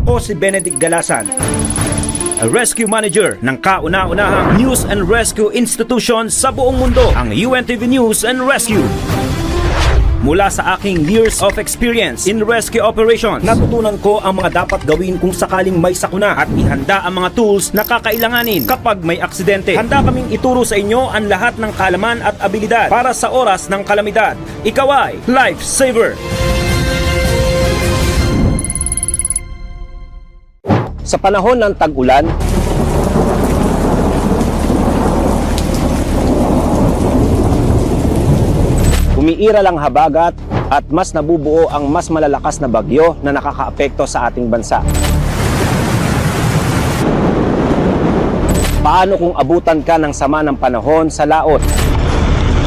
Ako si Benedict Galasan, a rescue manager ng kauna-unahang news and rescue institution sa buong mundo, ang UNTV News and Rescue. Mula sa aking years of experience in rescue operations, natutunan ko ang mga dapat gawin kung sakaling may sakuna at ihanda ang mga tools na kakailanganin kapag may aksidente. Handa kaming ituro sa inyo ang lahat ng kaalaman at abilidad para sa oras ng kalamidad. Ikaw ay lifesaver! Sa panahon ng tag-ulan, umiiral ang habagat at mas nabubuo ang mas malalakas na bagyo na nakakaapekto sa ating bansa. Paano kung abutan ka ng sama ng panahon sa laot?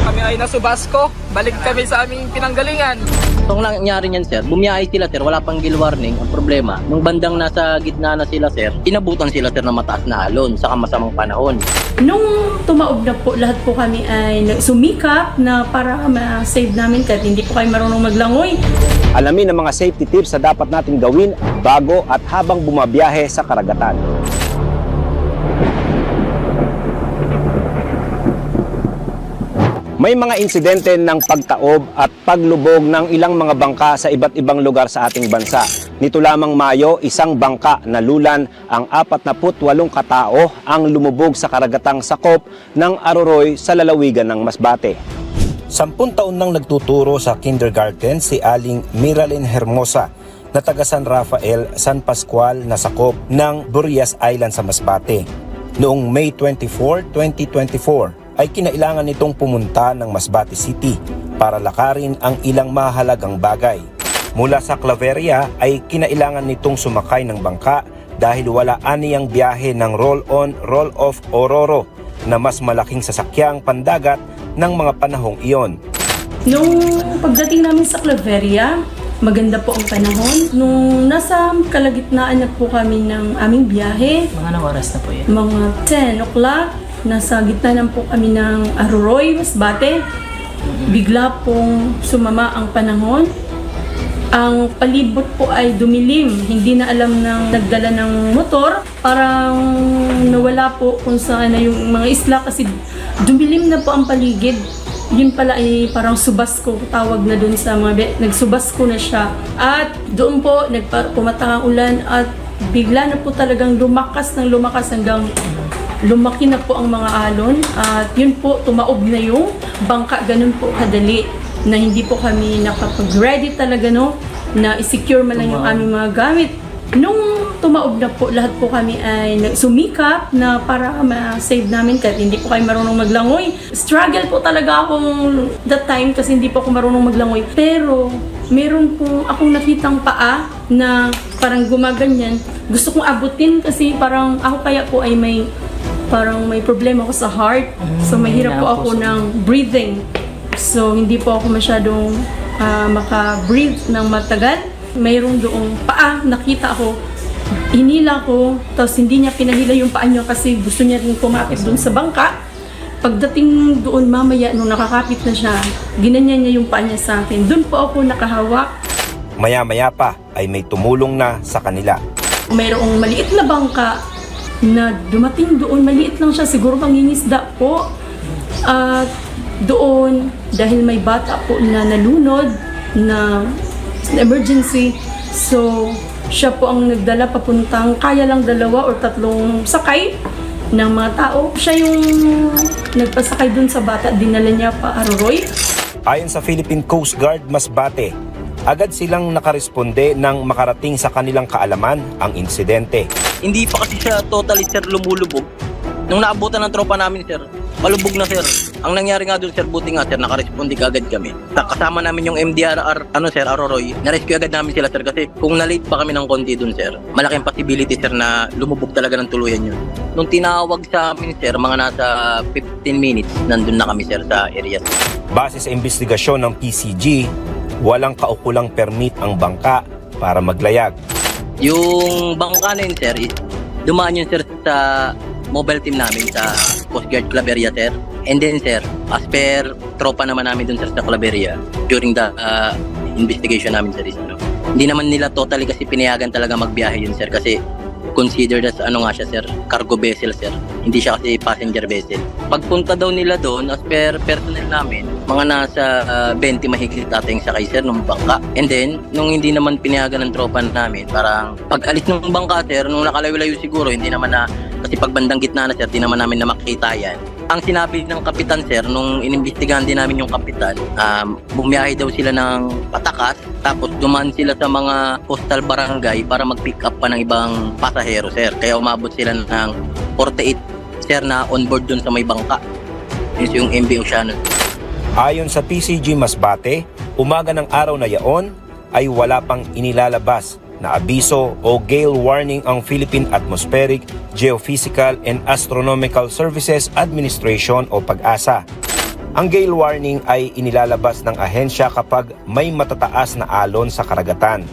Kami ay nasubasco, balik kami sa aming pinanggalingan. Itong nangyari niyan, sir, bumiyahe sila, sir, wala pang gill warning. Ang problema, nung bandang nasa gitna na sila, sir, inabutan sila, sir, ng mataas na alon sa masamang panahon. Nung tumaob na po, lahat po kami ay sumikap na para ma-save namin kahit hindi po kayo marunong maglangoy. Alamin ang mga safety tips na dapat natin gawin bago at habang bumabiyahe sa karagatan. May mga insidente ng pagtaob at paglubog ng ilang mga bangka sa iba't ibang lugar sa ating bansa. Nito lamang Mayo, isang bangka na lulan ang 48 katao ang lumubog sa karagatang sakop ng Aroroy sa lalawigan ng Masbate. Sampun taon nang nagtuturo sa kindergarten si Aling Miralyn Hermosa na taga San Rafael, San Pascual na sakop ng Burias Island sa Masbate. Noong May 24, 2024 ay kinailangan nitong pumunta ng Masbate City para lakarin ang ilang mahalagang bagay. Mula sa Claveria ay kinailangan nitong sumakay ng bangka dahil wala aniyang biyahe ng roll-on, roll-off o roro na mas malaking sasakyang pandagat ng mga panahong iyon. Nung pagdating namin sa Claveria, maganda po ang panahon. Nung nasa kalagitnaan na po kami ng aming biyahe, Mga anong oras na po yan? mga 10 o'clock, nasa gitna na po kami ng Aroroy, Masbate. Bigla pong sumama ang panahon. Ang palibot po ay dumilim. Hindi na alam ng nagdala ng motor. Parang nawala po kung saan na yung mga isla kasi dumilim na po ang paligid. Yun pala ay parang subasko, tawag na dun sa mga be- nagsubasko na siya. At doon po nagpa- pumatang ang ulan at bigla na po talagang lumakas ng lumakas hanggang lumaki na po ang mga alon at yun po tumaob na yung bangka ganun po kadali na hindi po kami nakapag-ready talaga no na i-secure man lang yung aming mga gamit. Nung tumaob na po, lahat po kami ay sumikap na para ma-save namin kahit hindi po kayo marunong maglangoy. Struggle po talaga akong that time kasi hindi po ako marunong maglangoy. Pero meron po akong nakitang paa na parang gumaganyan. Gusto kong abutin kasi parang ako kaya po ay may parang may problema ako sa heart. So mahirap po ako ng breathing. So hindi po ako masyadong ah, maka-breathe ng matagal. Mayroong doong paa, nakita ako. Hinila ko, tapos hindi niya pinahila yung paa niya kasi gusto niya rin kumapit doon sa bangka. Pagdating doon mamaya, nung nakakapit na siya, ginanyan niya yung paa niya sa akin. Doon po ako nakahawak. Maya-maya pa ay may tumulong na sa kanila. mayroong maliit na bangka na dumating doon. Maliit lang siya, siguro mangingisda po. At doon, dahil may bata po na nalunod na emergency, so siya po ang nagdala papuntang kaya lang dalawa or tatlong sakay ng mga tao. Siya yung nagpasakay dun sa bata, dinala niya pa Aroroy. Ayon sa Philippine Coast Guard Masbate, agad silang nakaresponde nang makarating sa kanilang kaalaman ang insidente. Hindi pa kasi siya totally, sir, lumulubog. Nung naabutan ng tropa namin, sir, palubog na, sir. Ang nangyari nga doon, sir, buti nga, sir, nakarespondi agad kami. Kasama namin yung MDRR, ano, sir, Aroroy. Narescue agad namin sila, sir, kasi kung na-late pa kami ng konti doon, sir, malaking possibility, sir, na lumubog talaga ng tuluyan yun. Nung tinawag sa amin, sir, mga nasa 15 minutes, nandun na kami, sir, sa area. Base sa investigasyon ng PCG, walang kaukulang permit ang bangka para maglayag. Yung bangka na yun, sir, dumaan yun, sir, sa mobile team namin sa Coast Guard Claveria, sir. And then, sir, as per tropa naman namin dun, sir, sa Claveria, during the uh, investigation namin, sir, is, ano, Hindi naman nila totally kasi pinayagan talaga magbiyahe yun sir kasi considered as ano nga siya sir, cargo vessel sir. Hindi siya kasi passenger vessel. Pagpunta daw nila doon as per personnel namin, mga nasa ah, 20 mahigit ating sakay sir nung bangka. And then, nung hindi naman pinayagan ng tropa namin, parang pag alis ng bangka sir, nung nakalayo-layo siguro, hindi naman na, kasi pag bandang gitna na sir, di naman namin na makita yan. Ang sinabi ng kapitan sir, nung inimbestigahan din namin yung kapitan, um, bumiyahe daw sila ng patakas, tapos dumaan sila sa mga postal barangay para mag-pick up pa ng ibang pasahero sir. Kaya umabot sila ng 48 sir na on board dun sa may bangka. Yun yung MV Oceano. Ayon sa PCG Masbate, umaga ng araw na yaon ay wala pang inilalabas na abiso o gale warning ang Philippine Atmospheric, Geophysical and Astronomical Services Administration o PAGASA. Ang gale warning ay inilalabas ng ahensya kapag may matataas na alon sa karagatan.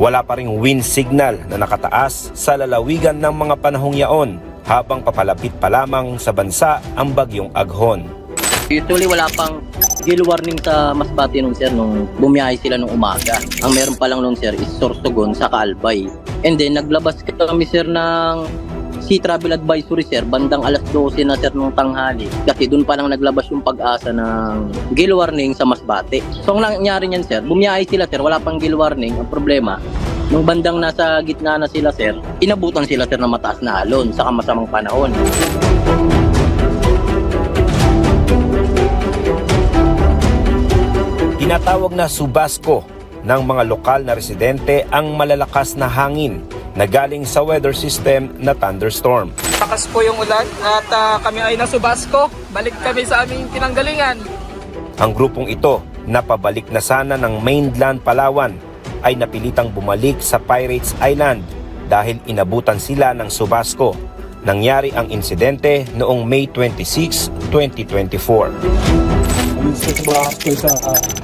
Wala pa ring wind signal na nakataas sa lalawigan ng mga panahong yaon habang papalapit pa lamang sa bansa ang bagyong aghon. Usually wala pang gale warning sa Masbate nung sir nung bumiyahe sila nung umaga. Ang meron pa lang nung sir is Sorsogon sa Albay. And then naglabas kami sir ng Sea Travel Advisory sir bandang alas 12 na sir nung tanghali. Kasi doon pa lang naglabas yung pag-asa ng gale warning sa Masbate. So ang nangyari niyan sir, bumiyahe sila sir, wala pang gale warning. Ang problema, nung bandang nasa gitna na sila sir, inabutan sila sir ng mataas na alon sa masamang panahon. Tinatawag na subasco ng mga lokal na residente ang malalakas na hangin na galing sa weather system na thunderstorm. Takas po yung ulan at ah, kami ay nasubasco. Balik kami sa aming pinanggalingan. Ang grupong ito na pabalik na sana ng mainland Palawan ay napilitang bumalik sa Pirates Island dahil inabutan sila ng subasco. Nangyari ang insidente noong May 26, 2024. Subasco is a uh,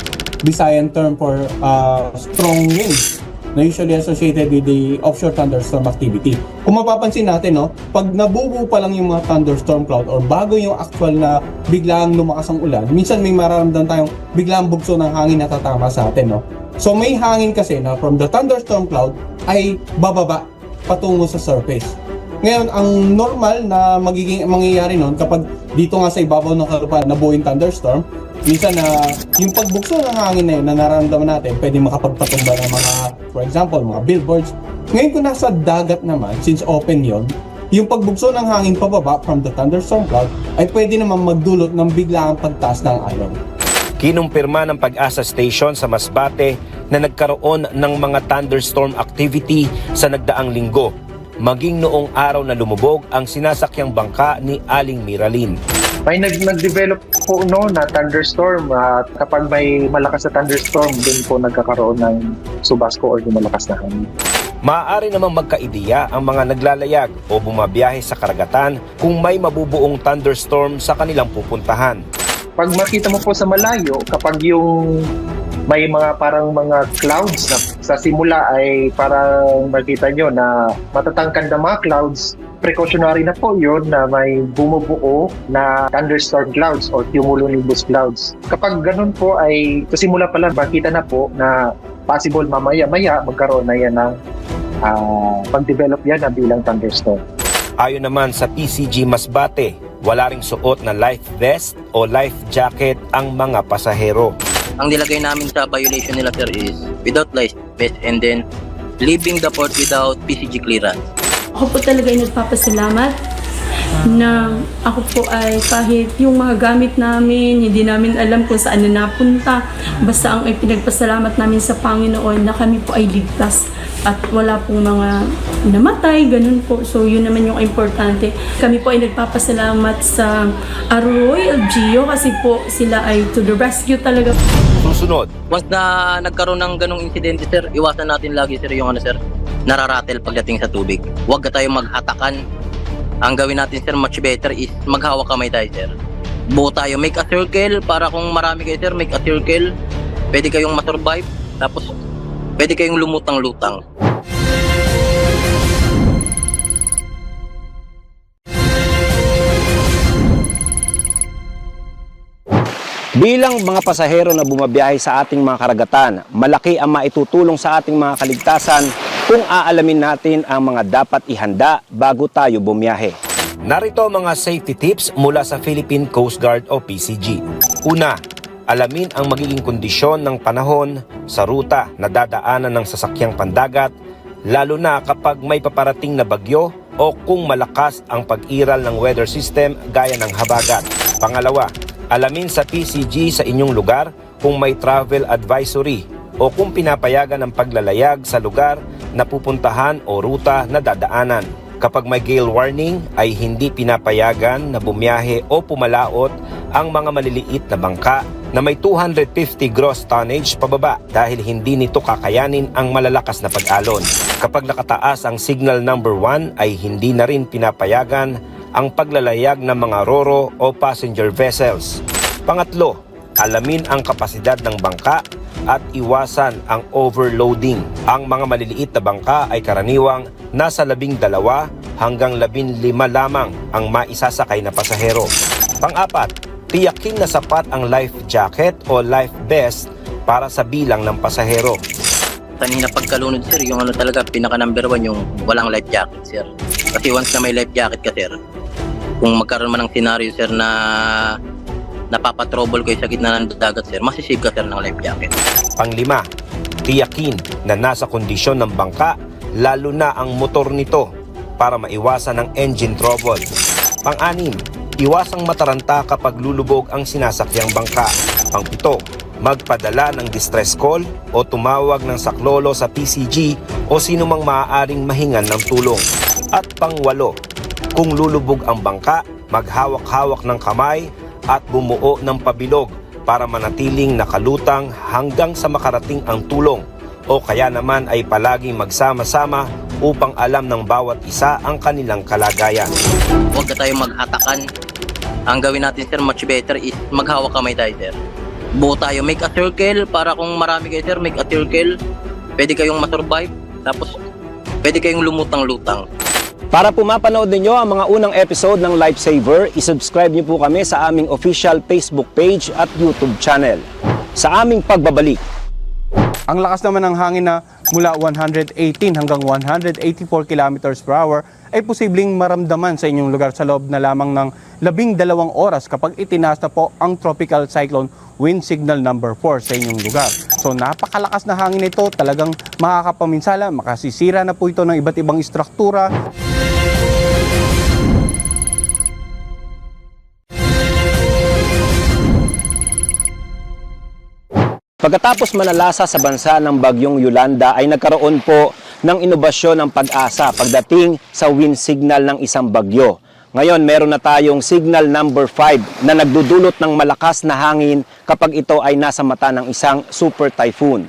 Visayan term for uh, strong winds na usually associated with the offshore thunderstorm activity. Kung mapapansin natin, no, pag nabubuo pa lang yung mga thunderstorm cloud or bago yung actual na biglang lumakas ang ulan, minsan may mararamdaman tayong biglang bugso ng hangin na tatama sa atin. No? So may hangin kasi na from the thunderstorm cloud ay bababa patungo sa surface. Ngayon, ang normal na magiging mangyayari noon kapag dito nga sa ibabaw ng kalupaan nabuo yung thunderstorm, minsan na yung pagbukso ng hangin na yun na nararamdaman natin, pwede makapagpatumba ng mga, for example, mga billboards. Ngayon kung nasa dagat naman, since open yon yung pagbukso ng hangin pababa from the thunderstorm cloud ay pwede naman magdulot ng biglaang pagtaas ng alon. Kinumpirma ng Pag-asa Station sa Masbate na nagkaroon ng mga thunderstorm activity sa nagdaang linggo, maging noong araw na lumubog ang sinasakyang bangka ni Aling Miralin. May nag nag-develop po no na thunderstorm at kapag may malakas na thunderstorm dun po nagkakaroon ng subasco or yung malakas na hangin. Maaari namang magkaideya ang mga naglalayag o bumabiyahe sa karagatan kung may mabubuong thunderstorm sa kanilang pupuntahan. Pag makita mo po sa malayo, kapag yung may mga parang mga clouds na sa simula ay parang makita nyo na matatangkad na mga clouds, precautionary na po yun na may bumubuo na thunderstorm clouds or cumulonimbus clouds. Kapag ganun po ay sa simula pa lang makita na po na possible mamaya-maya magkaroon na yan ng ah, pag-develop yan na bilang thunderstorm. Ayon naman sa PCG Masbate, wala ring suot na life vest o life jacket ang mga pasahero. ang nilagay namin sa violation nila sir is without license vest and then leaving the port without PCG clearance. Ako po talaga ay nagpapasalamat na ako po ay kahit yung mga gamit namin, hindi namin alam kung saan na napunta. Basta ang ipinagpasalamat namin sa Panginoon na kami po ay ligtas at wala pong mga namatay, ganun po. So yun naman yung importante. Kami po ay nagpapasalamat sa Arroy LGO kasi po sila ay to the rescue talaga. Susunod, Once na nagkaroon ng ganong insidente sir, iwasan natin lagi sir yung ano sir, nararatel pagdating sa tubig. Huwag ka tayong maghatakan. Ang gawin natin sir much better is maghawak kamay tayo sir. Buo tayo, make a circle para kung marami kayo sir, make a circle. Pwede kayong masurvive. Tapos pwede kayong lumutang-lutang. Bilang mga pasahero na bumabiyahe sa ating mga karagatan, malaki ang maitutulong sa ating mga kaligtasan kung aalamin natin ang mga dapat ihanda bago tayo bumiyahe. Narito ang mga safety tips mula sa Philippine Coast Guard o PCG. Una, alamin ang magiging kondisyon ng panahon sa ruta na dadaanan ng sasakyang pandagat, lalo na kapag may paparating na bagyo o kung malakas ang pag-iral ng weather system gaya ng habagat. Pangalawa, alamin sa PCG sa inyong lugar kung may travel advisory o kung pinapayagan ang paglalayag sa lugar na pupuntahan o ruta na dadaanan. Kapag may gale warning ay hindi pinapayagan na bumiyahe o pumalaot ang mga maliliit na bangka na may 250 gross tonnage pababa dahil hindi nito kakayanin ang malalakas na pag-alon. Kapag nakataas ang signal number 1 ay hindi na rin pinapayagan ang paglalayag ng mga roro o passenger vessels. Pangatlo, alamin ang kapasidad ng bangka at iwasan ang overloading. Ang mga maliliit na bangka ay karaniwang nasa labing dalawa hanggang labing lima lamang ang maisasakay na pasahero. Pang-apat, tiyakin na sapat ang life jacket o life vest para sa bilang ng pasahero. Kanina pagkalunod sir, yung ano talaga, pinaka number one, yung walang life jacket sir. Kasi once na may life jacket ka sir, kung magkaroon man ng scenario sir na napapatrouble kayo sa gitna ng dagat sir, masisave ka sir ng life jacket. Panglima, tiyakin na nasa kondisyon ng bangka lalo na ang motor nito para maiwasan ang engine trouble. Pang-anim, iwasang mataranta kapag lulubog ang sinasakyang bangka. Pangpito, magpadala ng distress call o tumawag ng saklolo sa PCG o sino mang maaaring mahingan ng tulong. At pangwalo, kung lulubog ang bangka, maghawak-hawak ng kamay at bumuo ng pabilog para manatiling nakalutang hanggang sa makarating ang tulong o kaya naman ay palaging magsama-sama upang alam ng bawat isa ang kanilang kalagayan. Huwag na tayo maghatakan. Ang gawin natin sir, much better is maghawak kamay tayo sir. Buo tayo, make a circle para kung marami kayo sir, make a circle. Pwede kayong masurvive. Tapos, pwede kayong lumutang-lutang. Para po mapanood ninyo ang mga unang episode ng Lifesaver, isubscribe niyo po kami sa aming official Facebook page at YouTube channel. Sa aming pagbabalik, Ang lakas naman ng hangin na mula 118 hanggang 184 kilometers per hour ay posibleng maramdaman sa inyong lugar sa loob na lamang ng labing dalawang oras kapag itinaas na po ang tropical cyclone wind signal number 4 sa inyong lugar. So napakalakas na hangin nito, talagang makakapaminsala, makasisira na po ito ng iba't ibang istruktura, Pagkatapos manalasa sa bansa ng bagyong Yolanda ay nagkaroon po ng inobasyon ng pag-asa pagdating sa wind signal ng isang bagyo. Ngayon, meron na tayong signal number 5 na nagdudulot ng malakas na hangin kapag ito ay nasa mata ng isang super typhoon.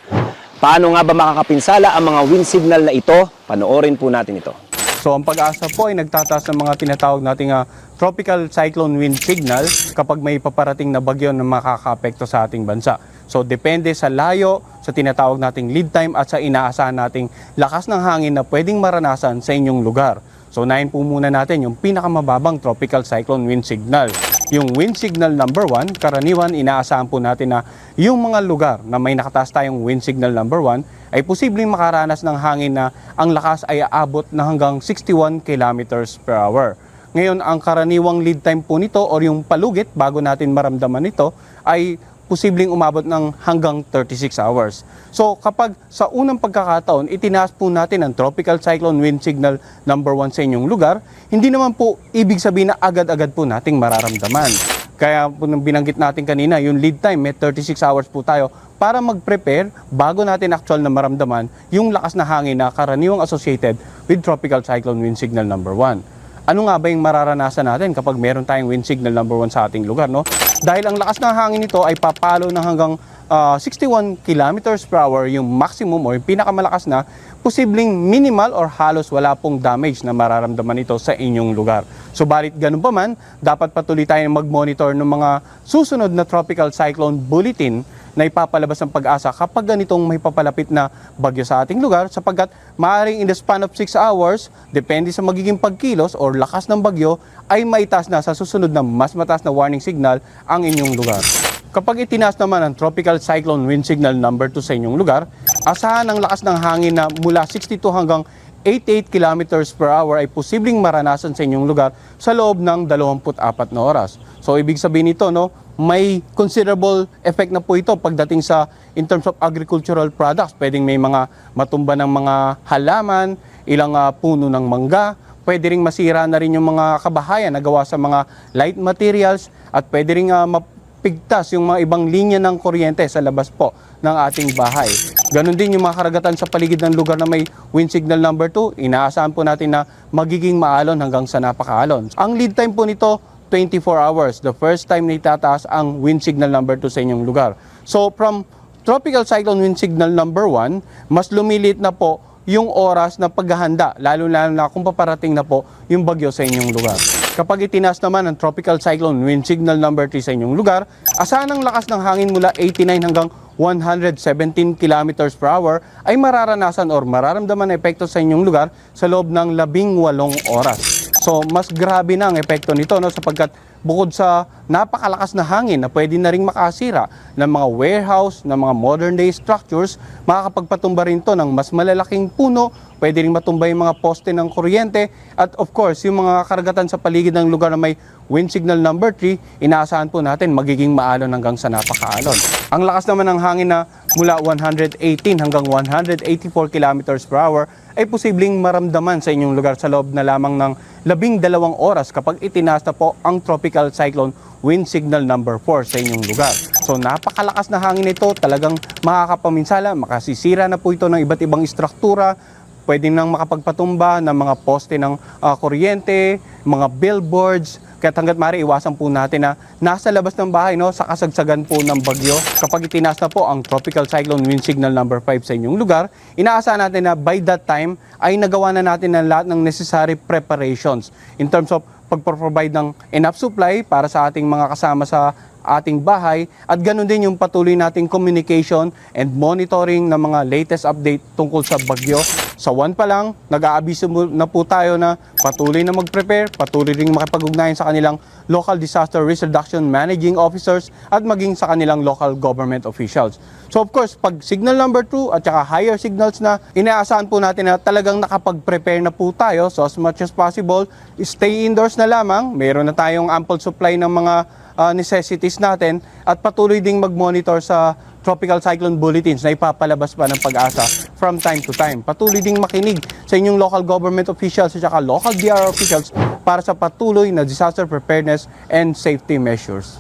Paano nga ba makakapinsala ang mga wind signal na ito? Panoorin po natin ito. So ang pag-asa po ay nagtataas ng mga tinatawag nating ah, tropical cyclone wind signal kapag may paparating na bagyo na makakaapekto sa ating bansa. So depende sa layo, sa tinatawag nating lead time at sa inaasahan nating lakas ng hangin na pwedeng maranasan sa inyong lugar. So unahin po muna natin yung pinakamababang tropical cyclone wind signal. Yung wind signal number 1, karaniwan inaasahan po natin na yung mga lugar na may nakataas tayong wind signal number 1 ay posibleng makaranas ng hangin na ang lakas ay aabot na hanggang 61 kilometers per hour. Ngayon, ang karaniwang lead time po nito or yung palugit bago natin maramdaman ito ay posibleng umabot ng hanggang 36 hours. So kapag sa unang pagkakataon, itinaas po natin ang tropical cyclone wind signal number 1 sa inyong lugar, hindi naman po ibig sabihin na agad-agad po nating mararamdaman. Kaya po nung binanggit natin kanina, yung lead time, may 36 hours po tayo para mag-prepare bago natin actual na maramdaman yung lakas na hangin na karaniwang associated with tropical cyclone wind signal number 1 ano nga ba yung mararanasan natin kapag meron tayong wind signal number 1 sa ating lugar, no? Dahil ang lakas ng hangin nito ay papalo ng hanggang ah, 61 kilometers per hour yung maximum or yung pinakamalakas na, posibleng minimal or halos wala pong damage na mararamdaman ito sa inyong lugar. Subalit ganun pa man, dapat patuloy tayong mag-monitor ng mga susunod na tropical cyclone bulletin na ipapalabas ng pag-asa kapag ganitong may papalapit na bagyo sa ating lugar sapagkat maaaring in the span of 6 hours, depende sa magiging pagkilos or lakas ng bagyo, ay maitaas na sa susunod na mas mataas na warning signal ang inyong lugar. Kapag itinaas naman ang tropical cyclone wind signal number 2 sa inyong lugar, asahan ang lakas ng hangin na mula 62 hanggang 88 kilometers per hour ay posibleng maranasan sa inyong lugar sa loob ng 24 na oras. So ibig sabihin nito, no, may considerable effect na po ito pagdating sa in terms of agricultural products. Pwedeng may mga matumba ng mga halaman, ilang ah, puno ng mangga, pwede ring masira na rin yung mga kabahayan na gawa sa mga light materials at pwede ring ah, mapigtas yung mga ibang linya ng kuryente sa labas po ng ating bahay. Ganon din yung mga karagatan sa paligid ng lugar na may wind signal number 2, inaasahan po natin na magiging maalon hanggang sa napakaalon. Ang lead time po nito, 24 hours. The first time na itataas ang wind signal number 2 sa inyong lugar. So from tropical cyclone wind signal number 1, mas lumilit na po yung oras na paghahanda, lalo-lalo na kung paparating na po yung bagyo sa inyong lugar. Kapag itinaas naman ang tropical cyclone wind signal number 3 sa inyong lugar, asahan ang lakas ng hangin mula 89 hanggang 117 kilometers per hour ay mararanasan or mararamdaman na epekto sa inyong lugar sa loob ng 18 oras. So, mas grabe na ang epekto nito no, sapagkat bukod sa napakalakas na hangin na pwede na ring makasira ng mga warehouse, ng mga modern day structures, makakapagpatumba rin to ng mas malalaking puno, pwede ring matumba yung mga poste ng kuryente, at of course, yung mga karagatan sa paligid ng lugar na may wind signal number 3, inaasahan po natin magiging maalon hanggang sa napakaalon. Ang lakas naman ng hangin na mula 118 hanggang 184 kilometers per hour ay posibleng maramdaman sa inyong lugar sa loob na lamang ng labing dalawang oras kapag itinaas na po ang tropical cyclone wind signal number 4 sa inyong lugar. So napakalakas na hangin ito, talagang makakapaminsala, makasisira na po ito ng iba't ibang istruktura, pwede nang makapagpatumba ng mga poste ng ah, kuryente, mga billboards, kaya hanggat maaari iwasan po natin na nasa labas ng bahay no, sa kasagsagan po ng bagyo. Kapag itinaas na po ang tropical cyclone wind signal number 5 sa inyong lugar, inaasahan natin na by that time ay nagawa na natin ang lahat ng necessary preparations in terms of pagproprovide ng enough supply para sa ating mga kasama sa ating bahay at ganun din yung patuloy nating communication and monitoring ng mga latest update tungkol sa bagyo. Sa one pa lang, nag-aabiso na po tayo na patuloy na mag-prepare, patuloy ring makipag-ugnayan sa kanilang local disaster risk reduction managing officers at maging sa kanilang local government officials. So of course, pag signal number 2 at saka higher signals na, inaasahan po natin na talagang nakapag-prepare na po tayo. So as much as possible, stay indoors na lamang. Meron na tayong ample supply ng mga uh, necessities natin at patuloy ding mag-monitor sa tropical cyclone bulletins na ipapalabas pa ng pag-asa from time to time. Patuloy ding makinig sa inyong local government officials at saka local DR officials para sa patuloy na disaster preparedness and safety measures.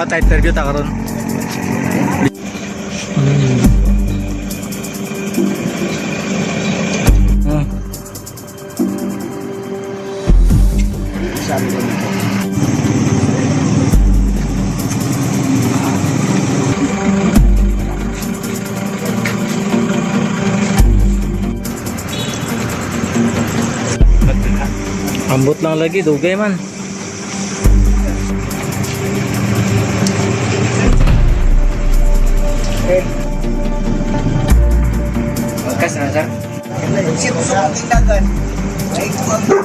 Tayo interview ta karon. Hmm. Ambot lang lagi, dugay man. Okay. Magkas na, sir. Sino sa tindagan? Ay, tuwag mo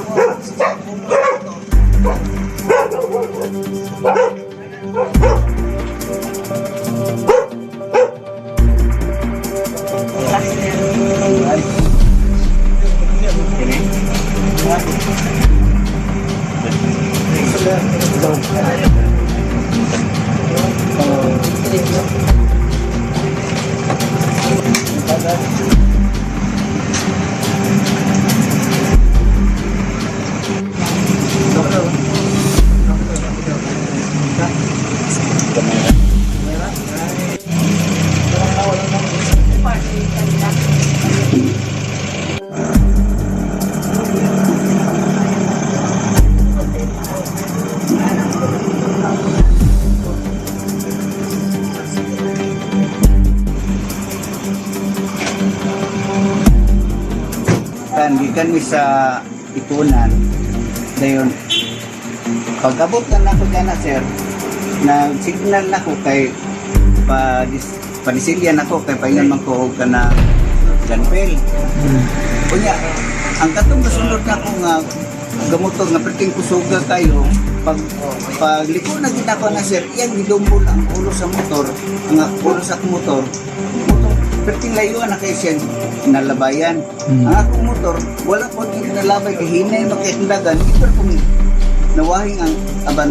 Mi sa itunan dayon pag abot na nako kana sir na signal nako kay pa panisilyan ako kay paingan man ko og kana ganpel kunya ang katong nasunod nako nga gamotog nga perting kusuga kayo pag pag liko na gid ako na sir iyang gidumbol ang ulo sa motor ang ulo sa motor perting layuan na kay siya nalabayan ang akong motor wala po din nalabay kay hinay no kay hindagan ito kung nawahing ang aban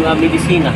Nga medisina.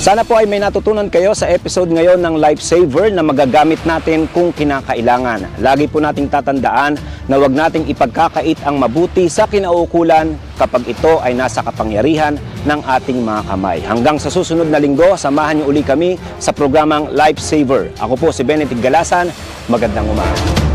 Sana po ay may natutunan kayo sa episode ngayon ng Lifesaver na magagamit natin kung kinakailangan. Lagi po nating tatandaan na wag nating ipagkakait ang mabuti sa kinaukulan kapag ito ay nasa kapangyarihan ng ating mga kamay. Hanggang sa susunod na linggo, samahan niyo uli kami sa programang Lifesaver. Ako po si Benedict Galasan. Magandang umaga.